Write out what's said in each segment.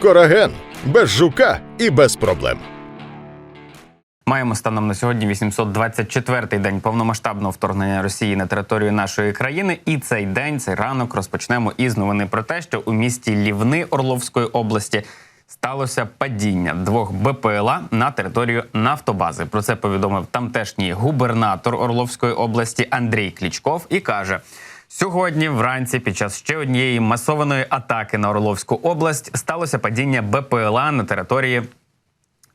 Кораген без жука і без проблем. Маємо станом на сьогодні 824-й день повномасштабного вторгнення Росії на територію нашої країни. І цей день, цей ранок, розпочнемо із новини про те, що у місті Лівни Орловської області сталося падіння двох БПЛА на територію нафтобази. Про це повідомив тамтешній губернатор Орловської області Андрій Клічков і каже. Сьогодні, вранці, під час ще однієї масованої атаки на Орловську область, сталося падіння БПЛА на території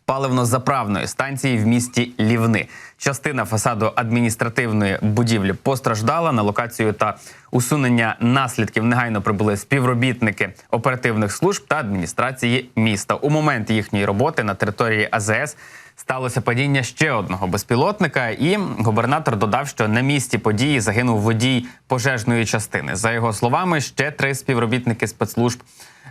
паливно-заправної станції в місті Лівни. Частина фасаду адміністративної будівлі постраждала. На локацію та усунення наслідків негайно прибули співробітники оперативних служб та адміністрації міста. У момент їхньої роботи на території АЗС сталося падіння ще одного безпілотника. І губернатор додав, що на місці події загинув водій пожежної частини. За його словами, ще три співробітники спецслужб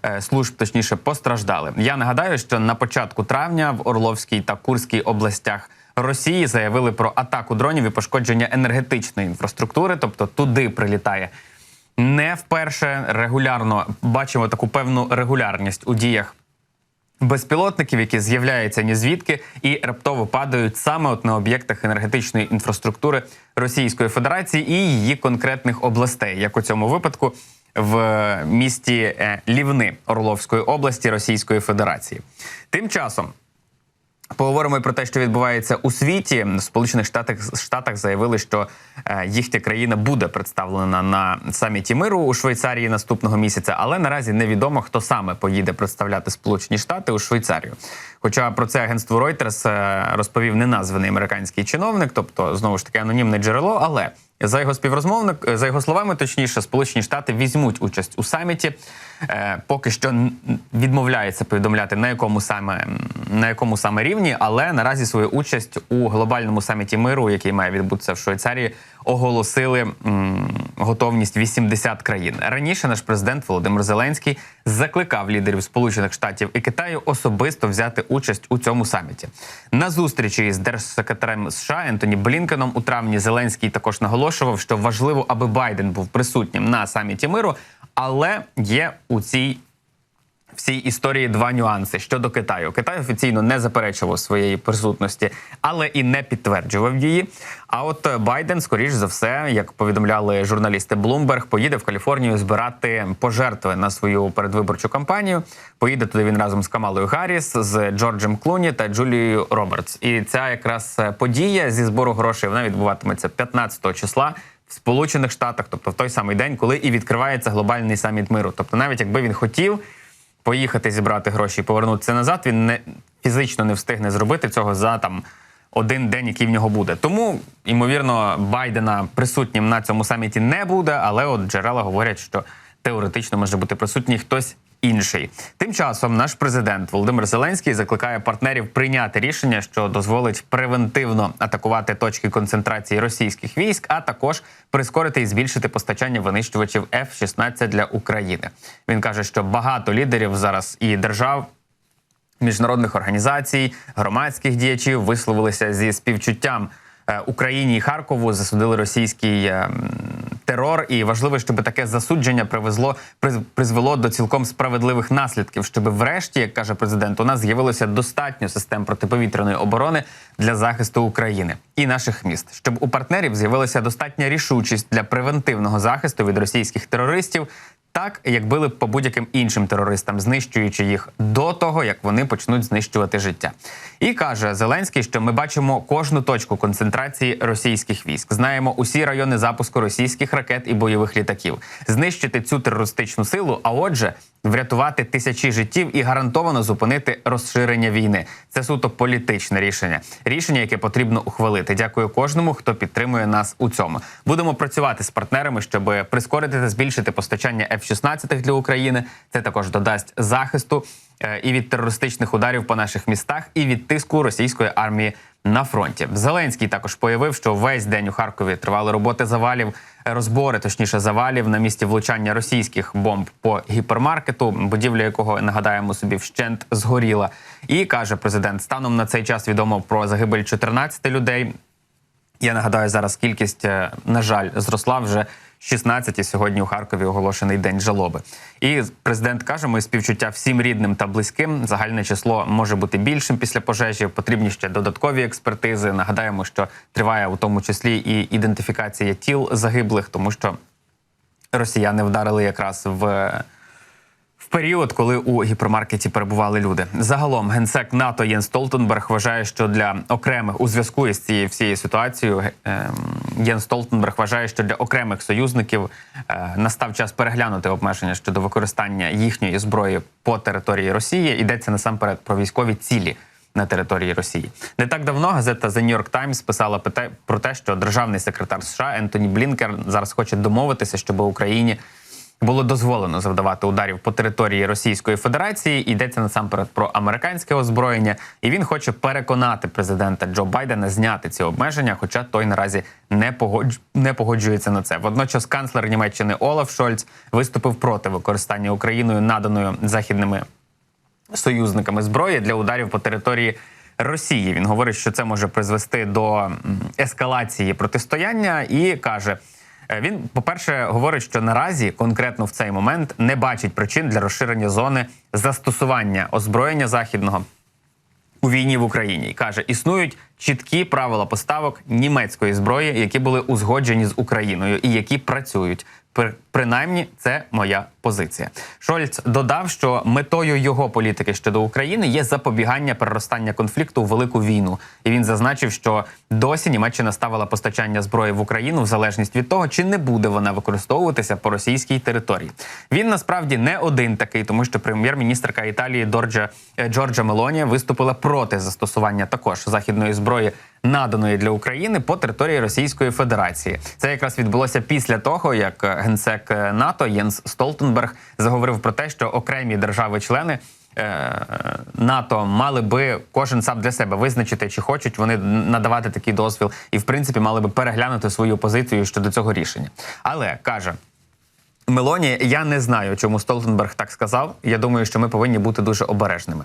е, служб, точніше, постраждали. Я нагадаю, що на початку травня в Орловській та Курській областях Росії заявили про атаку дронів і пошкодження енергетичної інфраструктури, тобто туди прилітає. Не вперше регулярно бачимо таку певну регулярність у діях безпілотників, які з'являються ні звідки і раптово падають саме от на об'єктах енергетичної інфраструктури Російської Федерації і її конкретних областей, як у цьому випадку в місті е, Лівни Орловської області Російської Федерації. Тим часом. Поговоримо про те, що відбувається у світі. В Сполучених Штатах Штатах заявили, що е, їхня країна буде представлена на саміті миру у Швейцарії наступного місяця, але наразі невідомо, хто саме поїде представляти Сполучені Штати у Швейцарію. Хоча про це агентство Reuters е, розповів неназваний американський чиновник, тобто знову ж таки анонімне джерело, але за його співрозмовник, за його словами, точніше, Сполучені Штати візьмуть участь у саміті. Е, поки що відмовляється повідомляти на якому саме на якому саме рівні, але наразі свою участь у глобальному саміті миру, який має відбутися в Швейцарії, оголосили м, готовність 80 країн. Раніше наш президент Володимир Зеленський закликав лідерів Сполучених Штатів і Китаю особисто взяти участь у цьому саміті. На зустрічі з держсекретарем США Ентоні Блінкеном у травні Зеленський також наголошував, що важливо, аби Байден був присутнім на саміті миру, але є у цій цій історії два нюанси щодо Китаю. Китай офіційно не заперечував своєї присутності, але і не підтверджував її. А от Байден, скоріш за все, як повідомляли журналісти Bloomberg, поїде в Каліфорнію збирати пожертви на свою передвиборчу кампанію. Поїде туди він разом з Камалою Гарріс, з Джорджем Клуні та Джулією Робертс. І ця якраз подія зі збору грошей вона відбуватиметься 15 числа. В Сполучених Штатах, тобто в той самий день, коли і відкривається глобальний саміт миру. Тобто, навіть якби він хотів поїхати зібрати гроші і повернутися назад, він не фізично не встигне зробити цього за там один день, який в нього буде. Тому, ймовірно, Байдена присутнім на цьому саміті не буде, але от джерела говорять, що теоретично може бути присутній хтось. Інший тим часом наш президент Володимир Зеленський закликає партнерів прийняти рішення, що дозволить превентивно атакувати точки концентрації російських військ, а також прискорити і збільшити постачання винищувачів F-16 для України. Він каже, що багато лідерів зараз і держав міжнародних організацій, громадських діячів висловилися зі співчуттям е, Україні і Харкову, засудили російський е, м, терор. І важливо, щоб таке засудження привезло призвело до цілком справедливих наслідків, щоб врешті, як каже президент, у нас з'явилося достатньо систем протиповітряної оборони для захисту України і наших міст, щоб у партнерів з'явилася достатня рішучість для превентивного захисту від російських терористів. Так, як били по будь-яким іншим терористам, знищуючи їх до того, як вони почнуть знищувати життя. І каже Зеленський, що ми бачимо кожну точку концентрації російських військ, знаємо усі райони запуску російських ракет і бойових літаків, знищити цю терористичну силу, а отже, врятувати тисячі життів і гарантовано зупинити розширення війни. Це суто політичне рішення, рішення, яке потрібно ухвалити. Дякую кожному, хто підтримує нас у цьому. Будемо працювати з партнерами, щоб прискорити та збільшити постачання F-16 для України. Це також додасть захисту і від терористичних ударів по наших містах, і від тиску російської армії на фронті. Зеленський також появив, що весь день у Харкові тривали роботи завалів, е, розбори, точніше завалів на місці влучання російських бомб по гіпермаркету, будівля якого нагадаємо собі вщент згоріла. І каже президент: станом на цей час відомо про загибель 14 людей. Я нагадаю, зараз кількість, е, на жаль, зросла вже 16 сьогодні у Харкові оголошений день жалоби. І президент каже: ми співчуття всім рідним та близьким. Загальне число може бути більшим після пожежі. Потрібні ще додаткові експертизи. Нагадаємо, що триває у тому числі і ідентифікація тіл загиблих, тому що росіяни вдарили якраз в. Період, коли у гіпермаркеті перебували люди, загалом генсек НАТО Єн Столтенберг вважає, що для окремих у зв'язку із цією всією ситуацією ем, Єн Столтенберг вважає, що для окремих союзників е, настав час переглянути обмеження щодо використання їхньої зброї по території Росії. Йдеться насамперед про військові цілі на території Росії. Не так давно газета The New York Times писала про те, що державний секретар США Ентоні Блінкер зараз хоче домовитися, щоб Україні було дозволено завдавати ударів по території Російської Федерації. Йдеться насамперед про американське озброєння, і він хоче переконати президента Джо Байдена зняти ці обмеження, хоча той наразі не погодж... не погоджується на це. Водночас канцлер Німеччини Олаф Шольц виступив проти використання Україною наданою західними союзниками зброї для ударів по території Росії. Він говорить, що це може призвести до ескалації протистояння, і каже. Е, Він, по-перше, говорить, що наразі конкретно в цей момент не бачить причин для розширення зони застосування озброєння західного у війні в Україні. І каже, існують чіткі правила поставок німецької зброї, які були узгоджені з Україною і які працюють. При- Принаймні, це моя позиція. Шольц додав, що метою його політики щодо України є запобігання переростання конфлікту у велику війну. І він зазначив, що досі Німеччина ставила постачання зброї в Україну в залежність від того, чи не буде вона використовуватися по російській території. Він насправді не один такий, тому що прем'єр-міністрка Італії Дорджа е, Джорджа Мелоні виступила проти застосування також західної зброї, наданої для України по території Російської Федерації. Це якраз відбулося після того, як е, генсек е, НАТО Єнс Столтенберг заговорив про те, що окремі держави-члени. е, НАТО мали би кожен сам для себе визначити, чи хочуть вони надавати такий дозвіл, і в принципі мали би переглянути свою позицію щодо цього рішення. Але каже Мелоні, я не знаю, чому Столтенберг так сказав. Я думаю, що ми повинні бути дуже обережними.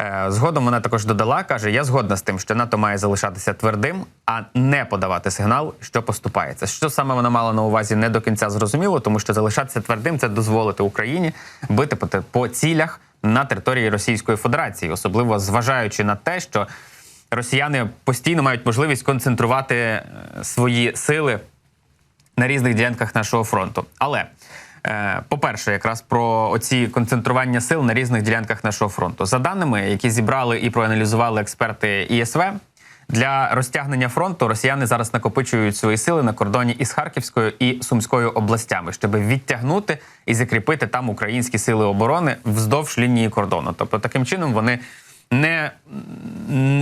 Е, згодом вона також додала, каже: я згодна з тим, що НАТО має залишатися твердим, а не подавати сигнал, що поступається. Що саме вона мала на увазі, не до кінця зрозуміло, тому що залишатися твердим це дозволити Україні бити по, цілях на території Російської Федерації, особливо зважаючи на те, що росіяни постійно мають можливість концентрувати е, свої сили на різних ділянках нашого фронту. Але по-перше, якраз про оці концентрування сил на різних ділянках нашого фронту. За даними, які зібрали і проаналізували експерти ІСВ, для розтягнення фронту росіяни зараз накопичують свої сили на кордоні із Харківською і Сумською областями, щоб відтягнути і закріпити там українські сили оборони вздовж лінії кордону. Тобто, таким чином вони не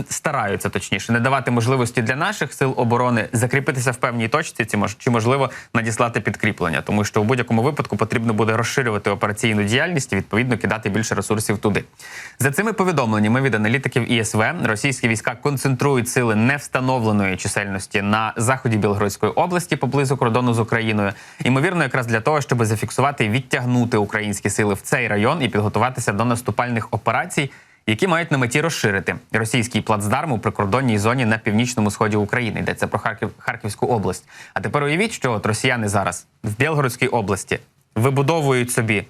стараються точніше не давати можливості для наших сил оборони закріпитися в певній точці, ці чи можливо надіслати підкріплення, тому що у будь-якому випадку потрібно буде розширювати операційну діяльність і відповідно кидати більше ресурсів туди. За цими повідомленнями від аналітиків ІСВ, російські війська концентрують сили невстановленої чисельності на заході Білгородської області поблизу кордону з Україною. Ймовірно, якраз для того, щоб зафіксувати і відтягнути українські сили в цей район і підготуватися до наступальних операцій які мають на меті розширити російський плацдарм у прикордонній зоні на північному сході України. Йдеться про Харків, Харківську область. А тепер уявіть, що от росіяни зараз в Білгородській області вибудовують собі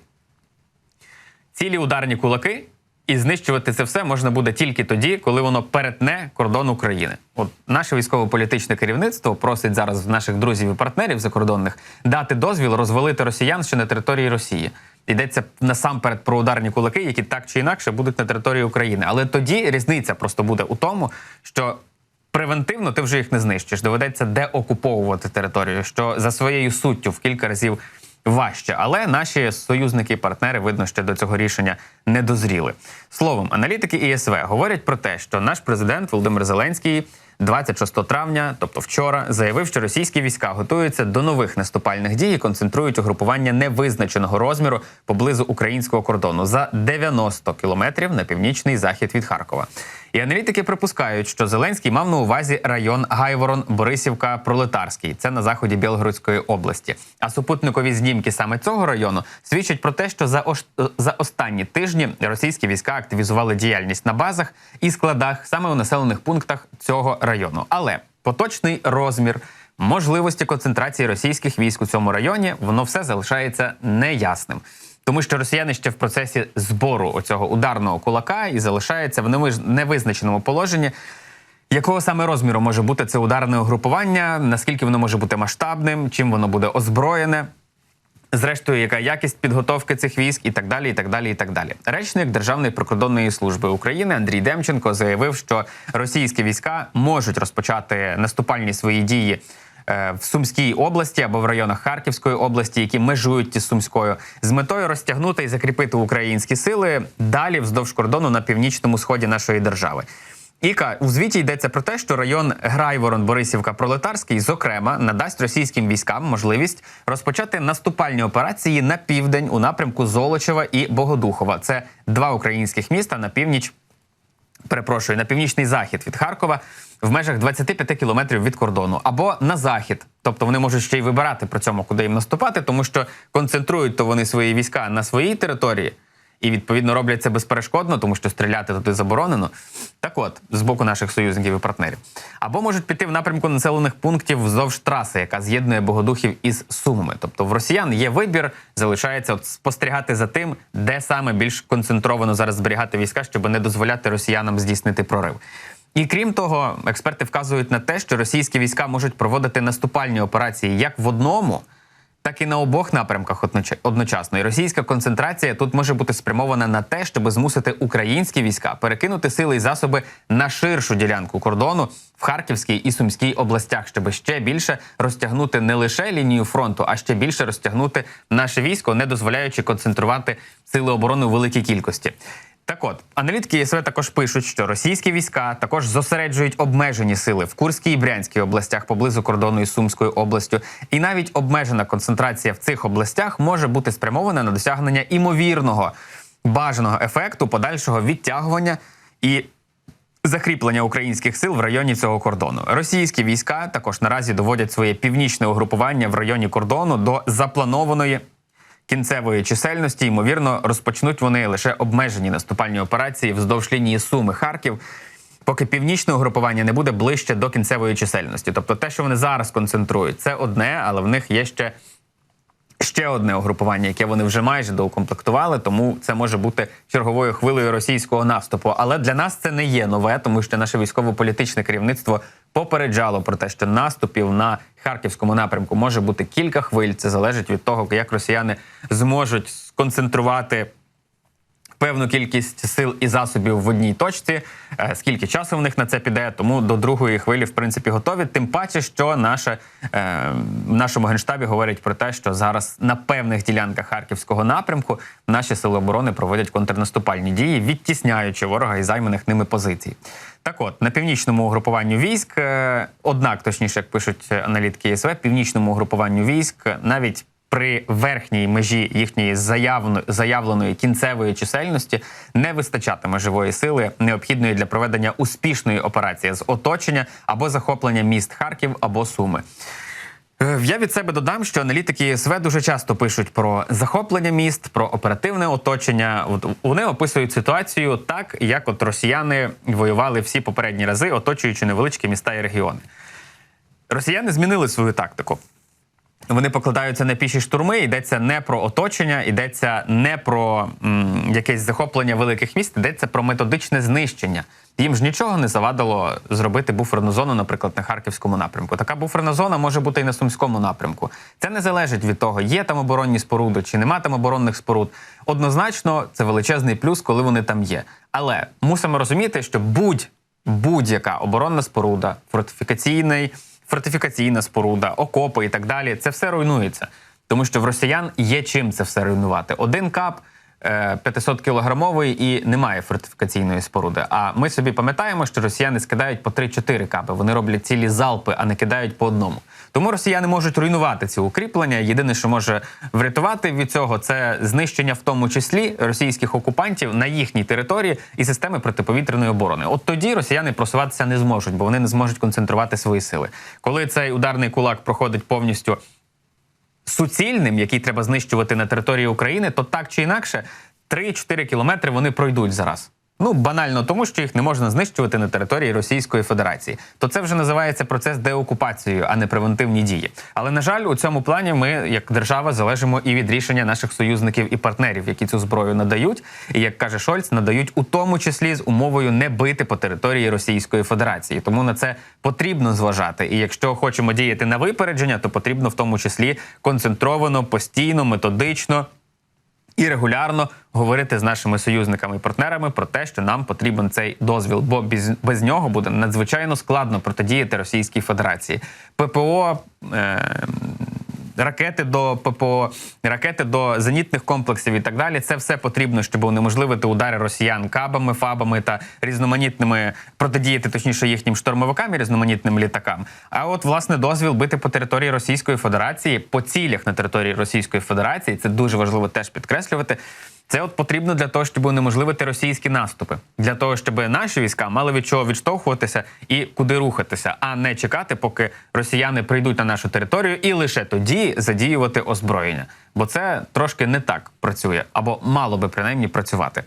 цілі ударні кулаки, і знищувати це все можна буде тільки тоді, коли воно перетне кордон України. От наше військово-політичне керівництво просить зараз наших друзів і партнерів закордонних дати дозвіл розвалити росіян ще на території Росії. Йдеться насамперед про ударні кулаки, які так чи інакше будуть на території України. Але тоді різниця просто буде у тому, що превентивно ти вже їх не знищиш. Доведеться деокуповувати територію, що за своєю суттю в кілька разів важче. Але наші союзники і партнери видно, ще до цього рішення не дозріли. Словом, аналітики ІСВ говорять про те, що наш президент Володимир Зеленський. 26 травня, тобто вчора, заявив, що російські війська готуються до нових наступальних дій і концентрують угрупування невизначеного розміру поблизу українського кордону за 90 кілометрів на північний захід від Харкова. І аналітики припускають, що Зеленський мав на увазі район Гайворон, Борисівка, Пролетарський. Це на заході Білгородської області. А супутникові знімки саме цього району свідчать про те, що за ош... за останні тижні російські війська активізували діяльність на базах і складах саме у населених пунктах цього. Але поточний розмір. можливості концентрації російських військ у цьому районі, воно все залишається неясним. Тому що росіяни ще в процесі збору оцього ударного кулака і залишаються в невизначеному положенні. Якого саме розміру може бути це ударне угрупування? Наскільки воно може бути масштабним? Чим воно буде озброєне? Зрештою, яка якість підготовки цих військ, і так далі, і так далі, і так далі. Речник Державної прикордонної служби України Андрій Демченко заявив, що російські війська можуть розпочати наступальні свої дії. е, В Сумській області або в районах Харківської області, які межують із Сумською, з метою розтягнути і закріпити українські сили далі вздовж кордону на північному сході нашої держави. Іка у звіті йдеться про те, що район Грайворон Борисівка Пролетарський, зокрема, надасть російським військам можливість розпочати наступальні операції на південь у напрямку Золочева і Богодухова. Це два українських міста на північ. Перепрошую, на північний захід від Харкова в межах 25 кілометрів від кордону, або на захід. Тобто вони можуть ще й вибирати при цьому, куди їм наступати, тому що концентрують то вони свої війська на своїй території і відповідно роблять це безперешкодно, тому що стріляти туди заборонено. Так от, з боку наших союзників і партнерів. Або можуть піти в напрямку населених пунктів вздовж траси, яка з'єднує Богодухів із Сумами. Тобто в росіян є вибір, залишається от спостерігати за тим, де саме більш концентровано зараз зберігати війська, щоб не дозволяти росіянам здійснити прорив. І крім того, експерти вказують на те, що російські війська можуть проводити наступальні операції як в одному, так і на обох напрямках одноч- одночасно. І російська концентрація тут може бути спрямована на те, щоб змусити українські війська перекинути сили і засоби на ширшу ділянку кордону в Харківській і Сумській областях, щоб ще більше розтягнути не лише лінію фронту, а ще більше розтягнути наше військо, не дозволяючи концентрувати сили оборони у великій кількості. Так от, аналітики ЄСВ також пишуть, що російські війська також зосереджують обмежені сили в Курській і Брянській областях поблизу кордону із Сумською областю. І навіть обмежена концентрація в цих областях може бути спрямована на досягнення імовірного бажаного ефекту подальшого відтягування і закріплення українських сил в районі цього кордону. Російські війська також наразі доводять своє північне угрупування в районі кордону до запланованої кінцевої чисельності. Ймовірно, розпочнуть вони лише обмежені наступальні операції вздовж лінії Суми Харків. Поки північне угрупування не буде ближче до кінцевої чисельності, тобто те, що вони зараз концентрують, це одне, але в них є ще ще одне угрупування, яке вони вже майже доукомплектували, тому це може бути черговою хвилею російського наступу. Але для нас це не є нове, тому що наше військово-політичне керівництво попереджало про те, що наступів на харківському напрямку може бути кілька хвиль. Це залежить від того, як росіяни зможуть сконцентрувати певну кількість сил і засобів в одній точці. Е, Скільки часу в них на це піде? Тому до другої хвилі, в принципі, готові. Тим паче, що наше е, в нашому генштабі говорять про те, що зараз на певних ділянках харківського напрямку наші сили оборони проводять контрнаступальні дії, відтісняючи ворога із займаних ними позицій. Так, от на північному угрупуванню військ, е, однак, точніше, як пишуть аналітики ЄСВ, північному угрупуванню військ навіть при верхній межі їхньої заявно, заявленої кінцевої чисельності не вистачатиме живої сили, необхідної для проведення успішної операції з оточення або захоплення міст Харків або Суми. Е, Я від себе додам, що аналітики ЄСВ дуже часто пишуть про захоплення міст, про оперативне оточення. От вони описують ситуацію так, як от росіяни воювали всі попередні рази, оточуючи невеличкі міста і регіони. Росіяни змінили свою тактику. Вони покладаються на піші штурми. Йдеться не про оточення, йдеться не про м, якесь захоплення великих міст, йдеться про методичне знищення. Їм ж нічого не завадило зробити буферну зону, наприклад, на харківському напрямку. Така буферна зона може бути і на сумському напрямку. Це не залежить від того, є там оборонні споруди чи нема там оборонних споруд. Однозначно, це величезний плюс, коли вони там є. Але мусимо розуміти, що будь будь-яка оборонна споруда, фортифікаційний, фортифікаційна споруда, окопи і так далі, це все руйнується. Тому що в росіян є чим це все руйнувати. Один кап 500 кілограмовий і немає фортифікаційної споруди. А ми собі пам'ятаємо, що росіяни скидають по 3-4 капи. Вони роблять цілі залпи, а не кидають по одному. Тому росіяни можуть руйнувати ці укріплення. Єдине, що може врятувати від цього, це знищення, в тому числі російських окупантів на їхній території і системи протиповітряної оборони. От тоді росіяни просуватися не зможуть, бо вони не зможуть концентрувати свої сили. Коли цей ударний кулак проходить повністю суцільним, який треба знищувати на території України, то так чи інакше 3-4 кілометри вони пройдуть зараз. Ну, банально тому, що їх не можна знищувати на території Російської Федерації. То це вже називається процес деокупації, а не превентивні дії. Але на жаль, у цьому плані ми, як держава, залежимо і від рішення наших союзників і партнерів, які цю зброю надають. І як каже Шольц, надають у тому числі з умовою не бити по території Російської Федерації. Тому на це потрібно зважати. І якщо хочемо діяти на випередження, то потрібно в тому числі концентровано, постійно, методично і регулярно говорити з нашими союзниками і партнерами про те, що нам потрібен цей дозвіл, бо без, без нього буде надзвичайно складно протидіяти Російській Федерації. ППО. Е- Ракети до ППО, ракети до зенітних комплексів і так далі. Це все потрібно, щоб унеможливити удари росіян кабами, фабами та різноманітними протидіяти, точніше, їхнім штурмовикам і різноманітним літакам. А от власне дозвіл бити по території Російської Федерації по цілях на території Російської Федерації. Це дуже важливо теж підкреслювати. Це от потрібно для того, щоб унеможливити російські наступи, для того, щоб наші війська мали від чого відштовхуватися і куди рухатися, а не чекати, поки росіяни прийдуть на нашу територію, і лише тоді задіювати озброєння. Бо це трошки не так працює, або мало би принаймні працювати.